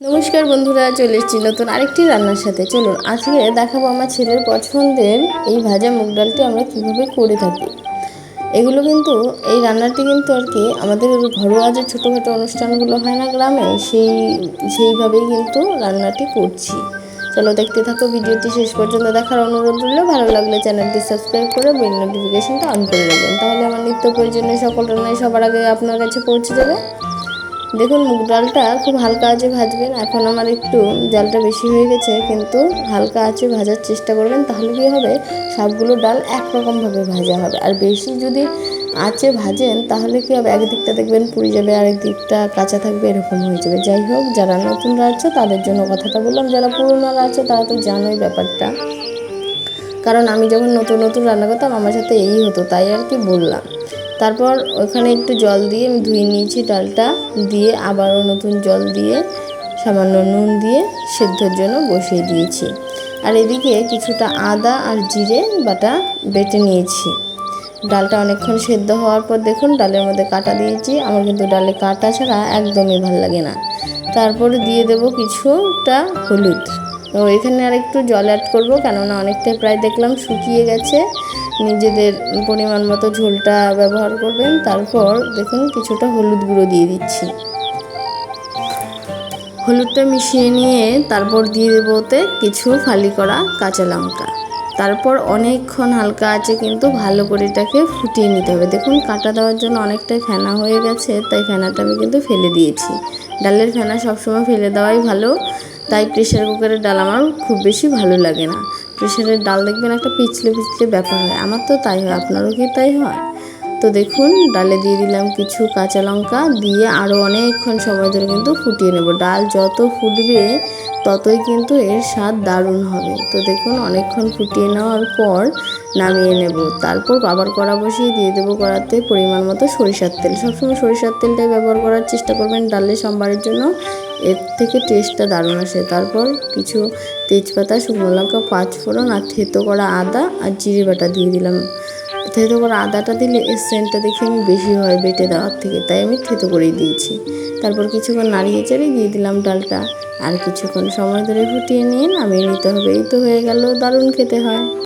নমস্কার বন্ধুরা, চলে এসেছি নতুন আরেকটি রান্নার সাথে। চলুন, আজকে দেখাবো আমার ছেলের পছন্দের এই ভাজা মুগ ডালটি আমরা কীভাবে করে থাকি। এগুলো কিন্তু, এই রান্নাটি কিন্তু আর কি, আমাদের ঘরোয়া যে ছোটোখাটো অনুষ্ঠানগুলো হয় না গ্রামে, সেই, সেইভাবেই কিন্তু রান্নাটি করছি। চলো দেখতে থাকো, ভিডিওটি শেষ পর্যন্ত দেখার অনুরোধ রইল। ভালো লাগলে চ্যানেলটি সাবস্ক্রাইব করে বেল নোটিফিকেশনটা অন করে রাখবেন। তাহলে আমার নিত্য প্রয়োজনীয় সকল রান্নাই সবার আগে আপনার কাছে পৌঁছে যাবে। দেখুন, মুগ ডালটা খুব হালকা আঁচে ভাজবেন। এখন আমার একটু জালটা বেশি হয়ে গেছে, কিন্তু হালকা আঁচে ভাজার চেষ্টা করবেন, তাহলে কী হবে? সবগুলো ডাল একরকমভাবে ভাজা হবে। আর বেশি যদি আঁচে ভাজেন, তাহলে কী হবে? একদিকটা দেখবেন পুড়ে যাবে আরেক দিকটা কাঁচা থাকবে, এরকম হয়ে যাবে। যাই হোক, যারা নতুনরা আছে তাদের জন্য কথাটা বললাম, যারা পুরোনোরা আছে তারা তো জানোই ব্যাপারটা। কারণ আমি যখন নতুন নতুন রান্না করতাম, আমার সাথে এই হতো, তাই আর কি বললাম। তারপর ওখানে একটু জল দিয়ে আমি ধুয়ে নিয়েছি ডালটা, দিয়ে আবারও নতুন জল দিয়ে, সামান্য নুন দিয়ে সেদ্ধর জন্য বসিয়ে দিয়েছি। আর এদিকে কিছুটা আদা আর জিরে বাটা বেটে নিয়েছি। ডালটা অনেকক্ষণ সেদ্ধ হওয়ার পর দেখুন ডালের মধ্যে কাটা দিয়েছি। আমার কিন্তু ডালে কাটা ছাড়া একদমই ভালো লাগে না। তারপরে দিয়ে দেব কিছুটা হলুদ। তো এখানে আর একটু জল অ্যাড করব, কেননা অনেকটাই প্রায় দেখলাম শুকিয়ে গেছে। নিজেদের পরিমাণ মতো ঝোলটা ব্যবহার করবেন, তারপর দেখুন কিছুটা হলুদ গুঁড়ো দিয়ে দিচ্ছি। হলুদটা মিশিয়ে নিয়ে তারপর দিয়ে দেবো ওতে কিছু ফালি করা কাঁচা লঙ্কা। তারপর অনেকক্ষণ হালকা আছে, কিন্তু ভালো করে এটাকে ফুটিয়ে নিতে হবে। দেখুন, কাটা দেওয়ার জন্য অনেকটাই ফেনা হয়ে গেছে, তাই ফেনাটা আমি কিন্তু ফেলে দিয়েছি। ডালের ফেনা সবসময় ফেলে দেওয়াই ভালো। তাই প্রেশার কুকারের ডাল আমার খুব বেশি ভালো লাগে না। প্রেশারের ডাল দেখবেন একটা পিছলে পিছলে ব্যাপার হয়। আমার তো তাই হয়, আপনারও কি তাই হয়? তো দেখুন, ডালে দিয়ে দিলাম কিছু কাঁচা লঙ্কা, দিয়ে আরও অনেকক্ষণ সময় ধরে কিন্তু ফুটিয়ে নেব। ডাল যত ফুটবে, ততই কিন্তু এর স্বাদ দারুণ হবে। তো দেখুন, অনেকক্ষণ ফুটিয়ে নেওয়ার পর নামিয়ে নেব। তারপর বাবার কড়া বসিয়ে দিয়ে দেবো কড়াতে পরিমাণ মতো সরিষার তেল। সবসময় সরিষার তেলটাই ব্যবহার করার চেষ্টা করবেন ডালে, সম্বারের জন্য। এর থেকে টেস্টটা দারুণ আসে। তারপর কিছু তেজপাতা, শুকনো লঙ্কা পাঁচ ফোড়ন আর থেতো করা আদা আর জিরে বাটা দিয়ে দিলাম। থেতো করা আদাটা দিলে এর সেন্টটা দেখে আমি বেশি হয় বেটে দেওয়ার থেকে, তাই আমি থেতো করেই দিয়েছি। তারপর কিছুক্ষণ নাড়িয়ে চাড়িয়ে দিয়ে দিলাম ডালটা। আর কিছুক্ষণ সময় ধরে ফুটিয়ে নিয়ে নামিয়ে নিতে হবে, এই তো হয়ে গেল, দারুণ খেতে হয়।